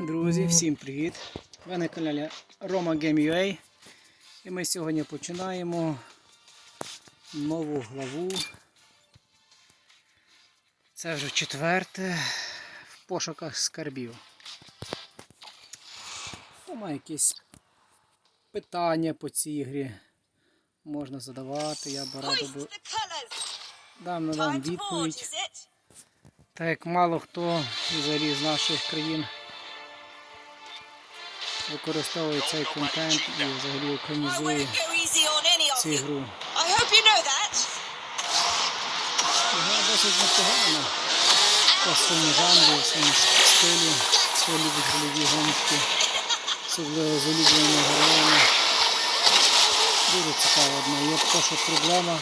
Друзі, всім привіт! Ви на каналі Roma Game UA. І ми сьогодні починаємо нову главу. Це вже четверте в пошуках скарбів. Має якісь питання по цій грі? Можна задавати, я би радий би дам надам Time відповідь. Так як мало хто взагалі з наших країн використовує цей контент і взагалі українізує цю гру. Досить непогана. По своєму жанрі, своєму стилі, хто любить гольові гонки, особливо з улюбленими героями. Дуже цікаво одна. Є що проблема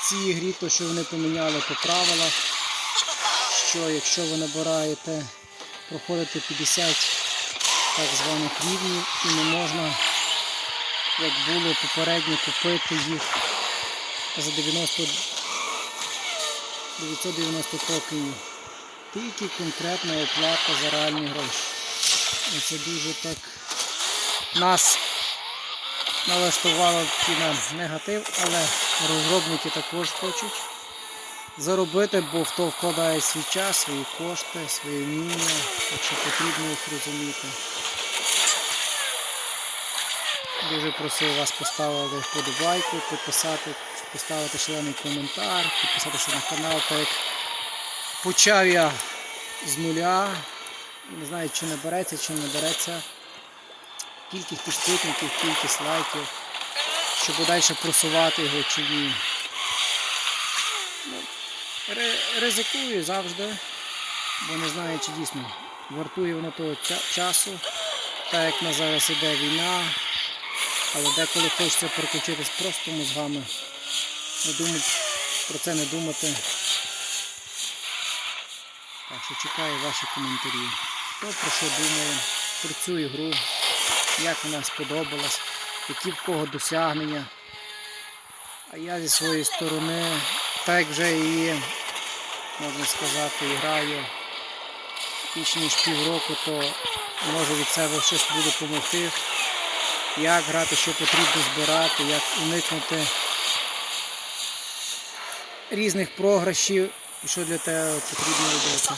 в цій грі, то що вони поміняли по правилах, що якщо ви набираєте, проходите 50 так званих рівнів і не можна, як було попередньо, купити їх за 90 990 токенів. Тільки конкретна оплата за реальні гроші. Це дуже так нас налаштувало на негатив, але розробники також хочуть заробити, бо в то вкладає свій час, свої кошти, свої вміння, якщо потрібно їх розуміти. Дуже просив вас поставити вподобайку, підписати, поставити шалений коментар, підписатися на канал, так як почав я з нуля. Не знаю, чи набереться, чи не береться кількість підписників, кількість лайків, щоб далі просувати його чи ні. Ну, Ризикую завжди, бо не знаю, чи дійсно вартує воно того часу, так як на зараз іде війна. Але деколи хочеться переключитись просто мозгами. Не думати, про це не думати. Так що чекаю ваші коментарі. Хто про що думає, про цю ігру, як вона сподобалась, які в кого досягнення. А я зі своєї сторони, так вже її, можна сказати, граю більше ніж півроку, то можу від себе щось буде допомогти як грати, що потрібно збирати, як уникнути різних програшів і що для тебе потрібно робити.